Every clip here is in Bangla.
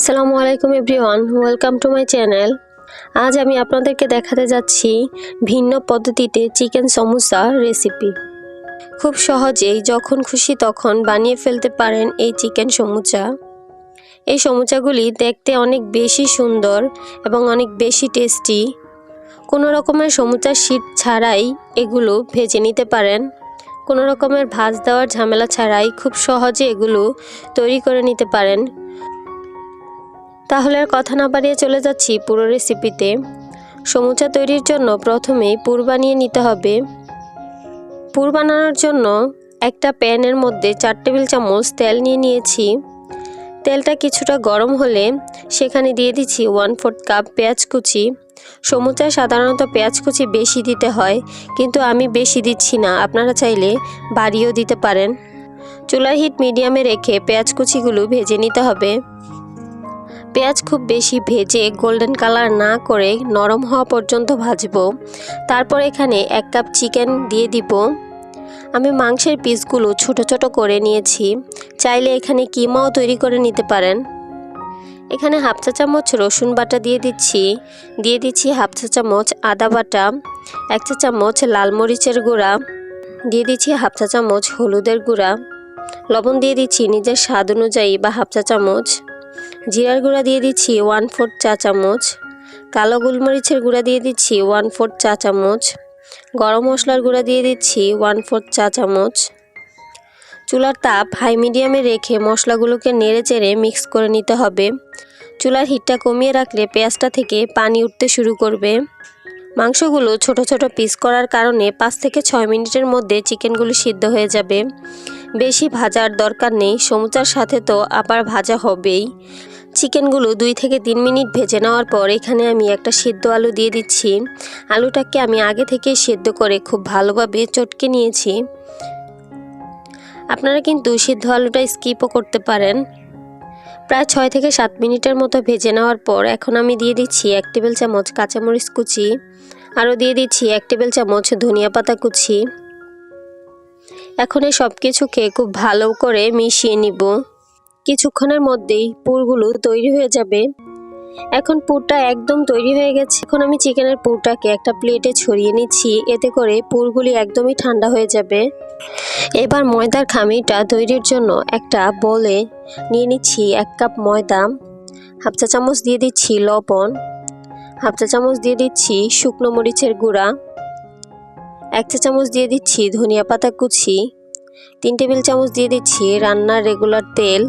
আসসালামু আলাইকুম everyone, welcome to my channel. আজ আমি আপনাদেরকে দেখাতে যাচ্ছি ভিন্ন পদ্ধতিতে চিকেন সমোসা রেসিপি। খুব সহজেই, যখন খুশি তখন বানিয়ে ফেলতে পারেন এই চিকেন সমুচা এই সমুচাগুলি দেখতে অনেক বেশি সুন্দর এবং অনেক বেশি টেস্টি। কোনো রকমের সমুচার শীত ছাড়াই এগুলো ভেজে নিতে পারেন। কোনো রকমের ভাজ দেওয়ার ঝামেলা ছাড়াই খুব সহজে এগুলো তৈরি করে নিতে পারেন। তাহলে আর কথা না বাড়িয়ে চলে যাচ্ছি পুরো রেসিপিতে সমুচা তৈরির জন্য প্রথমেই পুর বানিয়ে নিতে হবে। পুর বানানোর জন্য একটা প্যানের মধ্যে চার টেবিল চামচ তেল নিয়ে নিয়েছি। তেলটা কিছুটা গরম হলে সেখানে দিয়ে দিচ্ছি ওয়ান ফোর্থ কাপ পেঁয়াজ কুচি। সমুচায় সাধারণত পেঁয়াজ কুচি বেশি দিতে হয়, কিন্তু আমি বেশি দিচ্ছি না, আপনারা চাইলে বাড়িয়েও দিতে পারেন। চুলার হিট মিডিয়ামে রেখে পেঁয়াজ কুচিগুলো ভেজে নিতে হবে। পেঁয়াজ খুব বেশি ভেজে গোল্ডেন কালার না করে নরম হওয়া পর্যন্ত ভাজবো। তারপর এখানে এক কাপ চিকেন দিয়ে দিব। আমি মাংসের পিসগুলো ছোট ছোট করে নিয়েছি। চাইলে এখানে কিমাও তৈরি করে নিতে পারেন। এখানে হাফ চা চামচ রসুন বাটা দিয়ে দিচ্ছি। দিয়ে দিচ্ছি হাফ চা চামচ আদা বাটা, এক চা চামচ লাল মরিচের গুঁড়া, দিয়ে দিচ্ছি হাফ চা চামচ হলুদের গুঁড়া, লবণ দিয়ে দিচ্ছি নিজের স্বাদ অনুযায়ী বা হাফ চা চামচ। জিরার গুঁড়া দিয়ে দিচ্ছি ওয়ান ফোর্থ চা চামচ। কালো গোলমরিচের গুঁড়া দিয়ে দিচ্ছি ওয়ান ফোর্থ চা চামচ। গরম মশলার গুঁড়া দিয়ে দিচ্ছি ওয়ান ফোর্থ চা চামচ। চুলার তাপ হাই মিডিয়ামে রেখে মশলাগুলোকে নেড়ে চেড়ে মিক্স করে নিতে হবে। চুলার হিটটা কমিয়ে রাখলে পেঁয়াজটা থেকে পানি উঠতে শুরু করবে। মাংসগুলো ছোট ছোট পিস করার কারণে পাঁচ থেকে ছয় মিনিটের মধ্যে চিকেনগুলো সিদ্ধ হয়ে যাবে। বেশি ভাজার দরকার নেই, সমুচার সাথে তো আবার ভাজা হবেই। চিকেনগুলো দুই থেকে তিন মিনিট ভেজে নেওয়ার পর এখানে আমি একটা সিদ্ধ আলু দিয়ে দিচ্ছি। আলুটাকে আমি আগে থেকে সিদ্ধ করে খুব ভালোভাবে চটকে নিয়েছি। আপনারা কিন্তু সিদ্ধ আলুটা স্কিপও করতে পারেন। প্রায় ছয় থেকে সাত মিনিটের মতো ভেজে নেওয়ার পর এখন আমি দিয়ে দিচ্ছি এক টেবিল চামচ কাঁচামরিচ কুচি। আরও দিয়ে দিচ্ছি এক টেবিল চামচ ধনিয়া পাতা কুচি। এখন এই সব কিছুকে খুব ভালো করে মিশিয়ে নিব। কিছুক্ষণের মধ্যেই পুরগুলো তৈরি হয়ে যাবে। এখন পুরটা একদম তৈরি হয়ে গেছে। এখন আমি চিকেনের পুরটাকে একটা প্লেটে ছড়িয়ে নিচ্ছি। এতে করে পুরগুলি একদমই ঠান্ডা হয়ে যাবে। এবার ময়দার খামিটা তৈরির জন্য একটা বলে নিয়ে নিচ্ছি এক কাপ ময়দা, হাফ চা চামচ দিয়ে দিচ্ছি লবণ, হাফ চা চামচ দিয়ে দিচ্ছি শুকনো মরিচের গুঁড়া এক চা চামচ দিয়ে দিচ্ছি ধনিয়া পাতা কুচি, তিন টেবিল চামচ দিয়ে দিচ্ছি রান্নার রেগুলার তেল।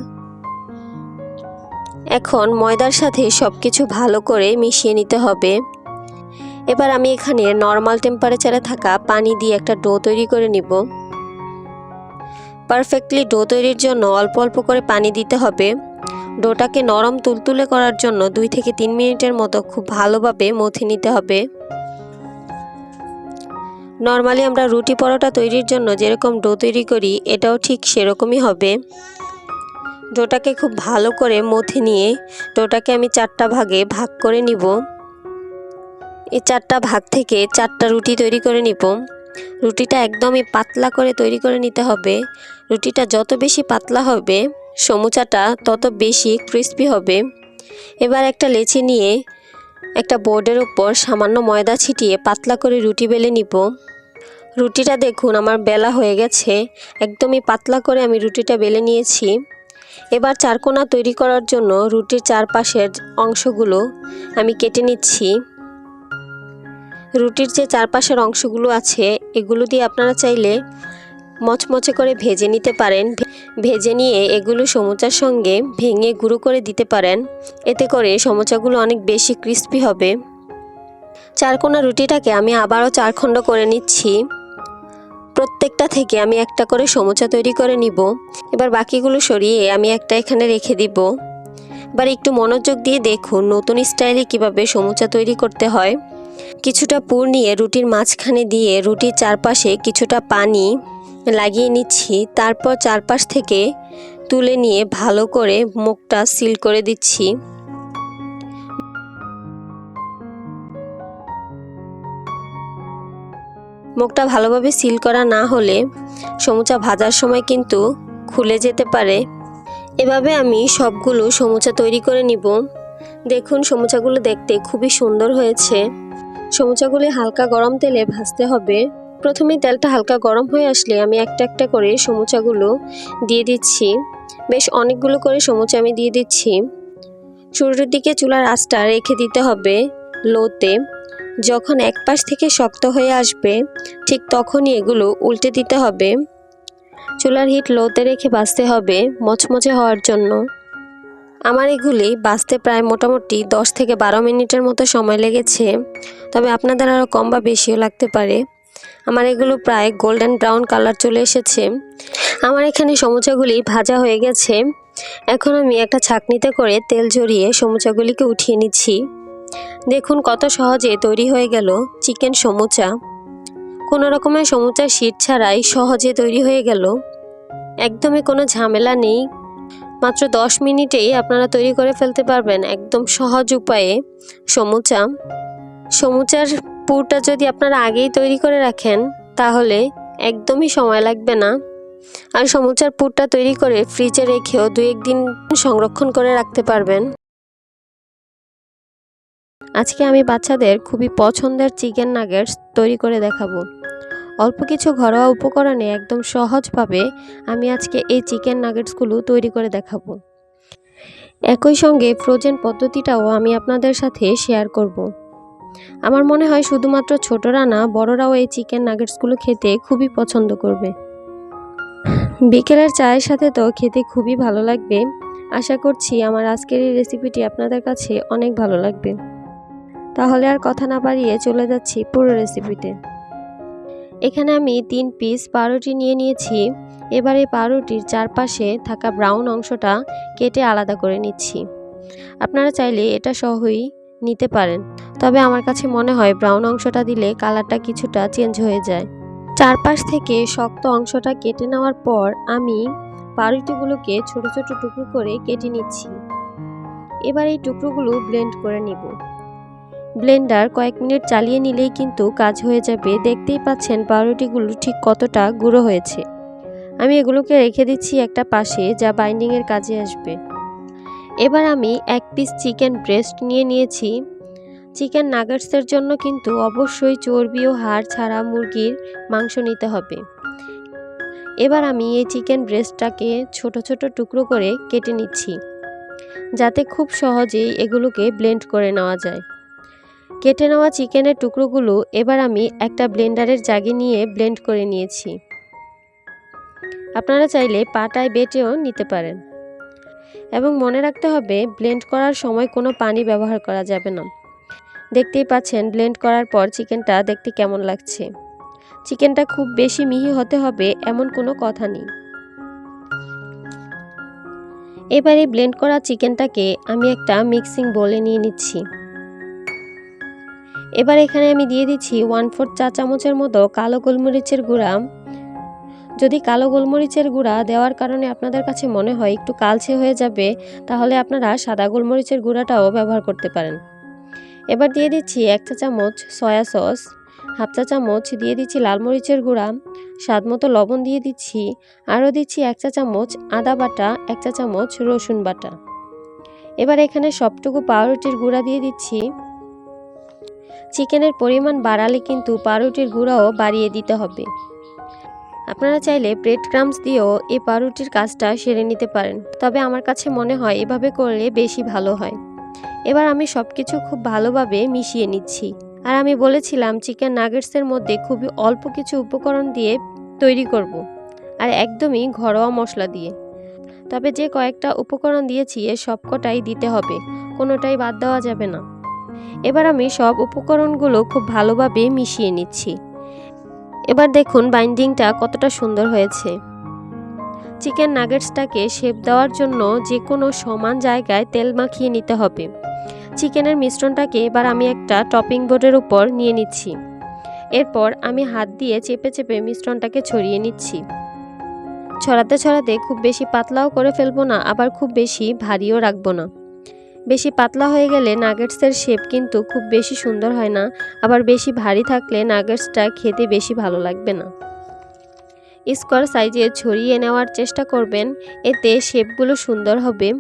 এখন ময়দার সাথে সব কিছু ভালো করে মিশিয়ে নিতে হবে। এবার আমি এখানে নর্মাল টেম্পারেচারে থাকা পানি দিয়ে একটা ডো তৈরি করে নিব। পারফেক্টলি ডো তৈরির জন্য অল্প অল্প করে পানি দিতে হবে। ডোটাকে নরম তুলতুলে করার জন্য দুই থেকে তিন মিনিটের মতো খুব ভালোভাবে মথে নিতে হবে। নর্মালি আমরা রুটি পরোটা তৈরির জন্য যেরকম ডো তৈরি করি, এটাও ঠিক সেরকমই হবে। ডোটাকে খুব ভালো করে মথে নিয়ে ডোটাকে আমি চারটা ভাগে ভাগ করে নিব। এই চারটা ভাগ থেকে চারটা রুটি তৈরি করে নিব। রুটিটা একদমই পাতলা করে তৈরি করে নিতে হবে। রুটিটা যত বেশি পাতলা হবে, সমুচাটা তত বেশি ক্রিস্পি হবে। এবার একটা লেচি নিয়ে একটা বোর্ডের উপর সামান্য ময়দা ছিটিয়ে পাতলা করে রুটি বেলে নিব। রুটিটা দেখুন, আমার বেলা হয়ে গেছে। একদমই পাতলা করে আমি রুটিটা বেলে নিয়েছি। এবার চারকোনা তৈরি করার জন্য রুটির চারপাশের অংশগুলো আমি কেটে নিচ্ছি। রুটির যে চারপাশের অংশগুলো আছে, এগুলো দিয়ে আপনারা চাইলে মচমচে করে ভেজে নিতে পারেন। ভেজে নিয়ে এগুলো সমুচার সঙ্গে ভেঙে গুঁড়ো করে দিতে পারেন। এতে করে সমুচাগুলো অনেক বেশি ক্রিস্পি হবে। চারকোনা রুটিটাকে আমি আবারও চারখণ্ড করে নিচ্ছি। প্রত্যেকটা থেকে আমি একটা করে সমুচা তৈরি করে নিব। এবার বাকিগুলো সরিয়ে আমি একটা এখানে রেখে দিব। এবার একটু মনোযোগ দিয়ে দেখুন নতুন স্টাইলে কীভাবে সমুচা তৈরি করতে হয়। কিছুটা পুর নিয়ে রুটির মাঝখানে দিয়ে রুটির চারপাশে কিছুটা পানি লাগিয়ে নিচ্ছি। তারপর চারপাশ থেকে তুলে নিয়ে ভালো করে মুখটা সিল করে দিচ্ছি। মুখটা ভালোভাবে সিল করা না হলে সমুচা ভাজার সময় কিন্তু খুলে যেতে পারে। এভাবে আমি সবগুলো সমুচা তৈরি করে নিব। দেখুন, সমুচাগুলো দেখতে খুবই সুন্দর হয়েছে। সমুচাগুলি হালকা গরম তেলে ভাজতে হবে। প্রথমে তেলটা হালকা গরম হয়ে আসলে আমি একটা একটা করে সমুচাগুলো দিয়ে দিচ্ছি। বেশ অনেকগুলো করে সমুচা আমি দিয়ে দিচ্ছি। শুরুর দিকে চুলার আঁচটা রেখে দিতে হবে লোতে। যখন এক পাশ থেকে শক্ত হয়ে আসবে, ঠিক তখনই এগুলো উল্টে দিতে হবে। চুলার হিট লোতে রেখে বাঁচতে হবে মচমচে হওয়ার জন্য। আমার এগুলি বাঁচতে প্রায় মোটামুটি দশ থেকে বারো মিনিটের মতো সময় লেগেছে, তবে আপনাদের আরও কম বা বেশিও লাগতে পারে। আমার এগুলো প্রায় গোল্ডেন ব্রাউন কালার চলে এসেছে। আমার এখানে সমুচাগুলি ভাজা হয়ে গেছে। এখন আমি একটা ছাকনিতে করে তেল ঝরিয়ে সমুচাগুলিকে উঠিয়ে নিচ্ছি। দেখুন কত সহজে তৈরি হয়ে গেল চিকেন সমুচা। কোনো রকমের সমুচার শীত ছাড়াই সহজে তৈরি হয়ে গেল। একদমই কোনো ঝামেলা নেই। মাত্র দশ মিনিটেই আপনারা তৈরি করে ফেলতে পারবেন একদম সহজ উপায়ে সমুচা। সমুচার পুরটা যদি আপনারা আগেই তৈরি করে রাখেন, তাহলে একদমই সময় লাগবে না। আর সমুচার পুরটা তৈরি করে ফ্রিজে রেখেও দু একদিন সংরক্ষণ করে রাখতে পারবেন। আজকে আমি বাচ্চাদের খুবই পছন্দের চিকেন নাগেটস তৈরি করে দেখাবো। অল্প কিছু ঘরোয়া উপকরণে একদম সহজভাবে আমি আজকে এই চিকেন নাগেটসগুলো তৈরি করে দেখাবো। একই সঙ্গে ফ্রোজেন পদ্ধতিটাও আমি আপনাদের সাথে শেয়ার করব। আমার মনে হয় শুধুমাত্র ছোটরা না, বড়রাও এই চিকেন নাগেটসগুলো খেতে খুবই পছন্দ করবে। বিকেলের চায়ের সাথে তো খেতে খুবই ভালো লাগবে। আশা করছি আমার আজকের এই রেসিপিটি আপনাদের কাছে অনেক ভালো লাগবে। তাহলে আর কথা না বাড়িয়ে চলে যাচ্ছি পুরো রেসিপিতে এখানে আমি তিন পিস পাউরুটি নিয়ে নিয়েছি। এবার এই পাউরুটির চারপাশে থাকা ব্রাউন অংশটা কেটে আলাদা করে নিচ্ছি। আপনারা চাইলে এটা সহই নিতে পারেন। তবে আমার কাছে মনে হয় ব্রাউন অংশটা দিলে কালারটা কিছুটা চেঞ্জ হয়ে যায়। চারপাশ থেকে শক্ত অংশটা কেটে নেওয়ার পর আমি পাউরুটিগুলোকে ছোট ছোট টুকরো করে কেটে নিচ্ছি। এবার এই টুকরোগুলো ব্লেন্ড করে নিব। ব্লেন্ডার কয়েক মিনিট চালিয়ে নিলেই কিন্তু কাজ হয়ে যাবে। দেখতেই পাচ্ছেন পাউরুটিগুলো ঠিক কতটা গুঁড়ো হয়েছে। আমি এগুলোকে রেখে দিচ্ছি একটা পাশে, যা বাইন্ডিংয়ের কাজে আসবে। এবার আমি এক পিস চিকেন ব্রেস্ট নিয়ে নিয়েছি। চিকেন নাগেটসের জন্য কিন্তু অবশ্যই চর্বি ও হাড় ছাড়া মুরগির মাংস নিতে হবে। এবার আমি এই চিকেন ব্রেস্টটাকে ছোট ছোট টুকরো করে কেটে নিচ্ছি, যাতে খুব সহজেই এগুলোকে ব্লেন্ড করে নেওয়া যায়। কেটে নেওয়া চিকেনের টুকরোগুলো এবার আমি একটা ব্লেন্ডারের জাগে নিয়ে ব্লেন্ড করে নিয়েছি। আপনারা চাইলে পাটায় বেটেও নিতে পারেন। এবং মনে রাখতে হবে, ব্লেন্ড করার সময় কোনো পানি ব্যবহার করা যাবে না। দেখতেই পাচ্ছেন, ব্লেন্ড করার পর চিকেনটা দেখতে কেমন লাগছে। চিকেনটা খুব বেশি মিহি হতে হবে এমন কোনো কথা নেই। এবারে ব্লেন্ড করা চিকেনটাকে আমি একটা মিক্সিং বলে নিয়ে নিচ্ছি। এবার এখানে আমি দিয়ে দিচ্ছি ওয়ান ফোর্থ চা চামচের মতো কালো গোলমরিচের গুঁড়া। যদি কালো গোলমরিচের গুঁড়া দেওয়ার কারণে আপনাদের কাছে মনে হয় একটু কালচে হয়ে যাবে, তাহলে আপনারা সাদা গোলমরিচের গুঁড়াটাও ব্যবহার করতে পারেন। এবার দিয়ে দিচ্ছি এক চা চামচ সয়া সস হাফ চা চামচ দিয়ে দিচ্ছি লাল মরিচের গুঁড়া, স্বাদ মতো লবণ দিয়ে দিচ্ছি, আরও দিচ্ছি এক চা চামচ আদা বাটা, এক চা চামচ রসুন বাটা। এবার এখানে সবটুকু পাউরুটির গুঁড়া দিয়ে দিচ্ছি। চিকেনের পরিমাণ বাড়ালে কিন্তু পাউরুটির গুঁড়াও বাড়িয়ে দিতে হবে। আপনারা চাইলে ব্রেড ক্রামস দিয়েও এই পাউরুটির কাজটা সেরে নিতে পারেন। তবে আমার কাছে মনে হয় এভাবে করলে বেশি ভালো হয়। এবার আমি সব কিছু খুব ভালোভাবে মিশিয়ে নিচ্ছি। আর আমি বলেছিলাম চিকেন নাগেটসের মধ্যে খুবই অল্প কিছু উপকরণ দিয়ে তৈরি করব। আর একদমই ঘরোয়া মশলা দিয়ে। তবে যে কয়েকটা উপকরণ দিয়েছি এর সবকটাই দিতে হবে। কোনোটাই বাদ দেওয়া যাবে না। এবার আমি সব উপকরণগুলো খুব ভালোভাবে মিশিয়ে নিচ্ছি। এবার দেখুন বাইন্ডিংটা কতটা সুন্দর হয়েছে। চিকেন নাগেটসটাকে শেপ দেওয়ার জন্য যে কোনো সমান জায়গায় তেল মাখিয়ে নিতে হবে। চিকেনের মিশ্রণটাকে এবার আমি একটা টপিং বোর্ডের উপর নিয়ে নিচ্ছি। এরপর আমি হাত দিয়ে চেপে চেপে মিশ্রণটাকে ছড়িয়ে নিচ্ছি। ছড়াতে ছড়াতে খুব বেশি পাতলাও করে ফেলব না, আবার খুব বেশি ভারীও রাখব না। বেশি পাতলা হয়ে গেলে নাগেটসের শেপ কিন্তু খুব বেশি সুন্দর হয় না। আবার বেশি ভারী থাকলে নাগেটসটা খেতে বেশি ভালো লাগবে না। স্কোয়ার সাইজে ছড়িয়ে নেওয়ার চেষ্টা করবেন, এতে শেপগুলো সুন্দর হবে।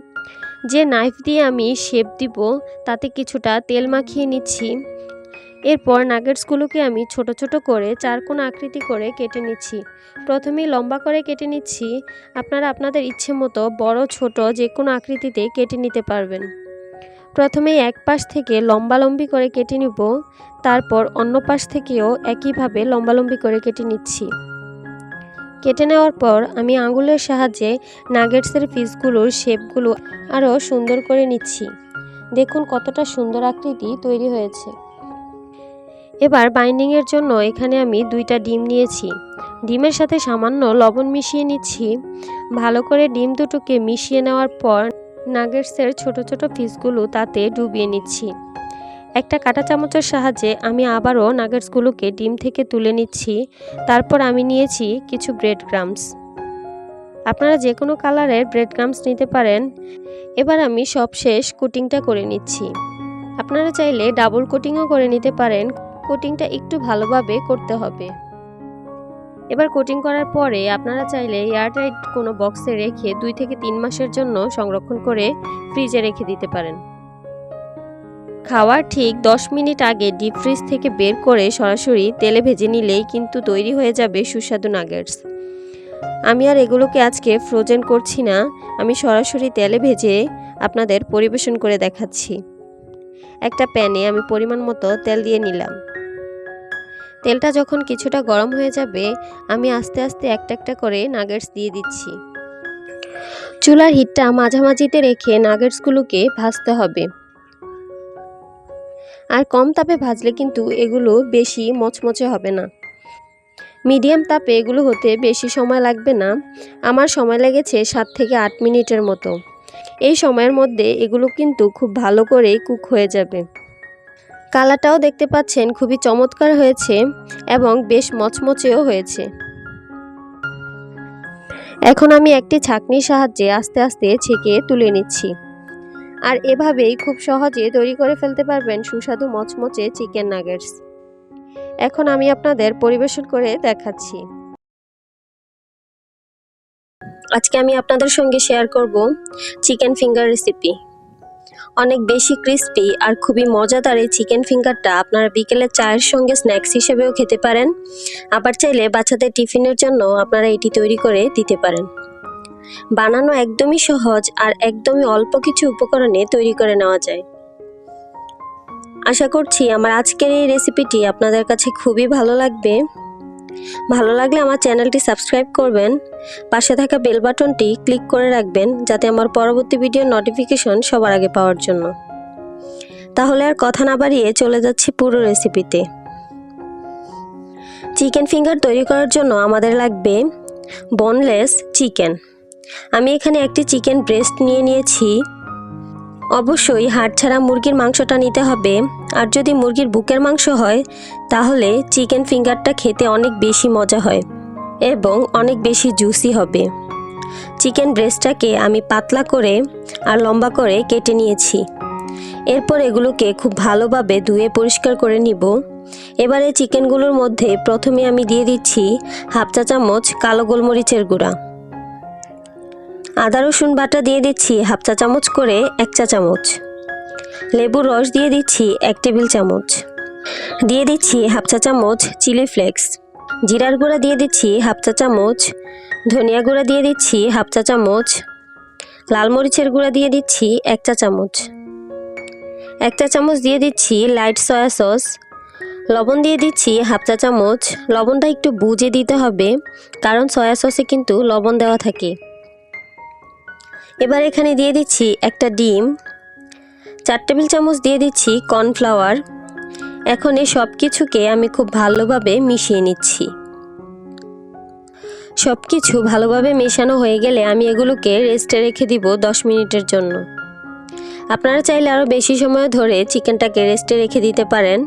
যে নাইফ দিয়ে আমি শেপ দিব, তাতে কিছুটা তেল মাখিয়ে নিচ্ছি। এরপর নাগেটসগুলোকে আমি ছোট ছোট করে চারকোণ আকৃতি করে কেটে নিচ্ছি। প্রথমেই লম্বা করে কেটে নিচ্ছি। আপনারা আপনাদের ইচ্ছে মতো বড়, ছোট যে কোনো আকৃতিতে কেটে নিতে পারবেন। প্রথমেই এক পাশ থেকে লম্বালম্বি করে কেটে নিব, তারপর অন্য পাশ থেকেও একইভাবে লম্বালম্বি করে কেটে নিচ্ছি। কেটে নেওয়ার পর আমি আঙুলের সাহায্যে নাগেটসের পিসগুলোর শেপগুলো আরও সুন্দর করে নিচ্ছি। দেখুন কতটা সুন্দর আকৃতি তৈরি হয়েছে। এবার বাইন্ডিংয়ের জন্য এখানে আমি দুইটা ডিম নিয়েছি। ডিমের সাথে সামান্য লবণ মিশিয়ে নিচ্ছি। ভালো করে ডিম দুটোকে মিশিয়ে নেওয়ার পর নাগেটসের ছোট ছোট পিসগুলো তাতে ডুবিয়ে নিচ্ছি। একটা কাঁটা চামচের সাহায্যে আমি আবারও নাগেটসগুলোকে ডিম থেকে তুলে নিচ্ছি। তারপর আমি নিয়েছি কিছু ব্রেড ক্রামস আপনারা যে কোনো কালারের ব্রেড ক্রামস নিতে পারেন। এবার আমি সবশেষ কোটিংটা করে নিচ্ছি। আপনারা চাইলে ডাবল কোটিংও করে নিতে পারেন। কোটিংটা একটু ভালোভাবে করতে হবে। এবার কোটিং করার পরে আপনারা চাইলে এয়ারটাইট কোনো বক্সে রেখে দুই থেকে তিন মাসের জন্য সংরক্ষণ করে ফ্রিজে রেখে দিতে পারেন। খাওয়ার ঠিক 10 মিনিট আগে ডিপ ফ্রিজ থেকে বের করে সরাসরি তেলে ভেজে নিলেই কিন্তু তৈরি হয়ে যাবে সুস্বাদু নাগেটস আমি আর এগুলোকে আজকে ফ্রোজেন করছি না, আমি সরাসরি তেলে ভেজে আপনাদের পরিবেশন করে দেখাচ্ছি। একটা প্যানে আমি পরিমাণ মতো তেল দিয়ে নিলাম। তেলটা যখন কিছুটা গরম হয়ে যাবে, আমি আস্তে আস্তে একটা একটা করে নাগেটস দিয়ে দিচ্ছি। চুলার হিটটা মাঝামাঝিতে রেখে নাগেটসগুলোকে ভাজতে হবে। আর কম তাপে ভাজলে কিন্তু এগুলো বেশি মচমচে হবে না। মিডিয়াম তাপে এগুলো হতে বেশি সময় লাগবে না। আমার সময় লেগেছে সাত থেকে আট মিনিটের মতো। এই সময়ের মধ্যে এগুলো কিন্তু খুব ভালো করে কুক হয়ে যাবে। কালারটাও দেখতে পাচ্ছেন খুবই চমৎকার হয়েছে এবং বেশ মচমচেও হয়েছে। এখন আমি একটি ছাঁকনির সাহায্যে আস্তে আস্তে ছেঁকে তুলে নিচ্ছি। আর এভাবেই খুব সহজে তৈরি করে ফেলতে পারবেন সুস্বাদু মচমচে চিকেন নাগেটস। এখন আমি আপনাদের পরিবেশন করে দেখাচ্ছি। আজকে আমি আপনাদের সঙ্গে শেয়ার করব চিকেন ফিঙ্গার রেসিপি। অনেক বেশি ক্রিস্পি আর খুবই মজাদার এই চিকেন ফিঙ্গারটা আপনারা বিকেলে চায়ের সঙ্গে স্ন্যাক্স হিসেবেও খেতে পারেন। আবার চাইলে বাচ্চাদের টিফিনের জন্য আপনারা এটি তৈরি করে দিতে পারেন। বানানো একদমই সহজ আর একদমই অল্প কিছু উপকরণে তৈরি করে নেওয়া যায়। আশা করছি আমার আজকের এই রেসিপিটি আপনাদের কাছে খুবই ভালো লাগবে। ভালো লাগলে আমার চ্যানেলটি সাবস্ক্রাইব করবেন। পাশে থাকা বেল বাটনটি ক্লিক করে রাখবেন যাতে আমার পরবর্তী ভিডিও নোটিফিকেশন সবার আগে পাওয়ার জন্য। তাহলে আর কথা না বাড়িয়ে চলে যাচ্ছি পুরো রেসিপিতে। চিকেন ফিঙ্গার তৈরি করার জন্য আমাদের লাগবে বনলেস চিকেন আমি এখানে একটি চিকেন ব্রেস্ট নিয়ে নিয়েছি। অবশ্যই হাড় ছাড়া মুরগির মাংসটা নিতে হবে। আর যদি মুরগির বুকের মাংস হয়, তাহলে চিকেন ফিঙ্গারটা খেতে অনেক বেশি মজা হয় এবং অনেক বেশি জুসি হবে। চিকেন ব্রেস্টটাকে আমি পাতলা করে আর লম্বা করে কেটে নিয়েছি। এরপর এগুলোকে খুব ভালোভাবে ধুয়ে পরিষ্কার করে নিব। এবারে চিকেনগুলোর মধ্যে প্রথমে আমি দিয়ে দিচ্ছি হাফ চা চামচ কালো গোলমরিচের গুঁড়া। আদা, রসুন বাটা দিয়ে দিচ্ছি হাফ চা চামচ করে এক চা চামচ। লেবুর রস দিয়ে দিচ্ছি এক টেবিল চামচ। দিয়ে দিচ্ছি হাফ চা চামচ চিলি ফ্লেক্স। জিরার গুঁড়া দিয়ে দিচ্ছি হাফ চা চামচ। ধনিয়া গুঁড়া দিয়ে দিচ্ছি হাফ চা চামচ। লাল মরিচের গুঁড়া দিয়ে দিচ্ছি এক চা চামচ। এক চা চামচ দিয়ে দিচ্ছি লাইট সয়া সস। লবণ দিয়ে দিচ্ছি হাফ চা চামচ। লবণটা একটু বুঝে দিতে হবে, কারণ সয়া সসে কিন্তু লবণ দেওয়া থাকে। এবার এখানে দিয়ে দিচ্ছি একটা ডিম, চার টেবিল চামচ দিয়ে দিচ্ছি কর্নফ্লাওয়ার। এখন এই সব কিছুকে আমি খুব ভালোভাবে মিশিয়ে নিচ্ছি। সব কিছু ভালোভাবে মেশানো হয়ে গেলে আমি এগুলোকে রেস্টে রেখে দিব দশ মিনিটের জন্য। আপনারা চাইলে আরও বেশি সময় ধরে চিকেনটাকে রেস্টে রেখে দিতে পারেন।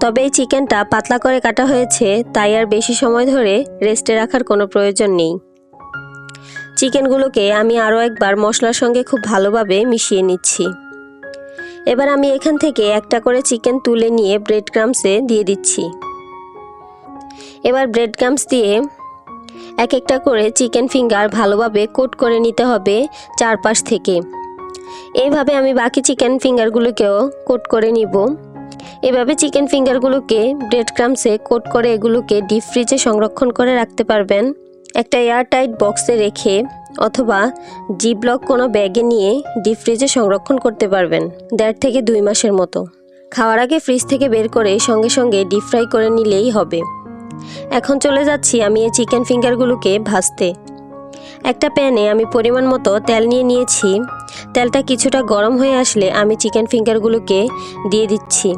তবে এই চিকেনটা পাতলা করে কাটা হয়েছে, তাই আর বেশি সময় ধরে রেস্টে রাখার কোনো প্রয়োজন নেই। চিকেনগুলোকে আমি আরও একবার মশলার সঙ্গে খুব ভালোভাবে মিশিয়ে নিচ্ছি। এবার আমি এখান থেকে একটা করে চিকেন তুলে নিয়ে ব্রেড ক্রামসে দিয়ে দিচ্ছি। এবার ব্রেড ক্রামস দিয়ে এক একটা করে চিকেন ফিঙ্গার ভালোভাবে কোট করে নিতে হবে চারপাশ থেকে। এইভাবে আমি বাকি চিকেন ফিঙ্গারগুলোকেও কোট করে নিব। এভাবে চিকেন ফিঙ্গারগুলোকে ব্রেড ক্রামসে কোট করে এগুলোকে ডিপ ফ্রিজে সংরক্ষণ করে রাখতে পারবেন। একটা এয়ারটাইট বক্সে রেখে অথবা জি ব্লক কোনো ব্যাগে নিয়ে ডিপ ফ্রিজে সংরক্ষণ করতে পারবেন, দেড় থেকে দুই মাসের মতো। খাওয়ার আগে ফ্রিজ থেকে বের করে সঙ্গে সঙ্গে ডিপ ফ্রাই করে নিলেই হবে। এখন চলে যাচ্ছি আমি এই চিকেন ফিঙ্গারগুলোকে ভাজতে। একটা প্যানে আমি পরিমাণ মতো তেল নিয়ে নিয়েছি। তেলটা কিছুটা গরম হয়ে আসলে আমি চিকেন ফিঙ্গারগুলোকে দিয়ে দিচ্ছি।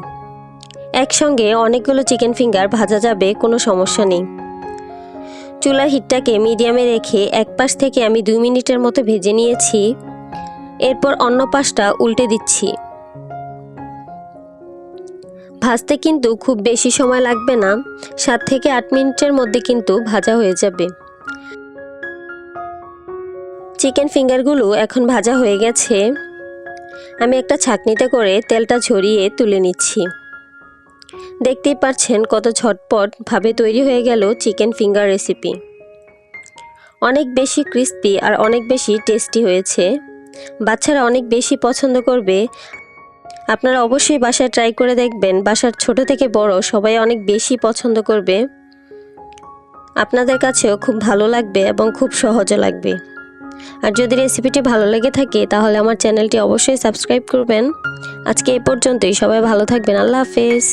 একসঙ্গে অনেকগুলো চিকেন ফিঙ্গার ভাজা যাবে, কোনো সমস্যা নেই। চুলার হিটটাকে মিডিয়ামে রেখে এক পাশ থেকে আমি দুই মিনিটের মতো ভেজে নিয়েছি। এরপর অন্য পাশটা উল্টে দিচ্ছি। ভাজতে কিন্তু খুব বেশি সময় লাগবে না। সাত থেকে আট মিনিটের মধ্যে কিন্তু ভাজা হয়ে যাবে। চিকেন ফিঙ্গারগুলো এখন ভাজা হয়ে গেছে। আমি একটা ছাকনিতে করে তেলটা ঝরিয়ে তুলে নিচ্ছি। দেখতেই পারছেন কত ঝটপট ভাবে তৈরি হয়ে গেল চিকেন ফিঙ্গার রেসিপি। অনেক বেশি ক্রিস্পি আর অনেক বেশি টেস্টি হয়েছে। বাচ্চারা অনেক বেশি পছন্দ করবে। আপনারা অবশ্যই বাসায় ট্রাই করে দেখবেন, বাসার ছোট থেকে বড় সবাই অনেক বেশি পছন্দ করবে। আপনাদের কাছেও খুব ভালো লাগবে এবং খুব সহজও লাগবে। আর যদি রেসিপিটি ভালো লেগে থাকে, তাহলে আমার চ্যানেলটি অবশ্যই সাবস্ক্রাইব করবেন। আজকে এই পর্যন্তই, সবাই ভালো থাকবেন, আল্লাহ হাফেজ।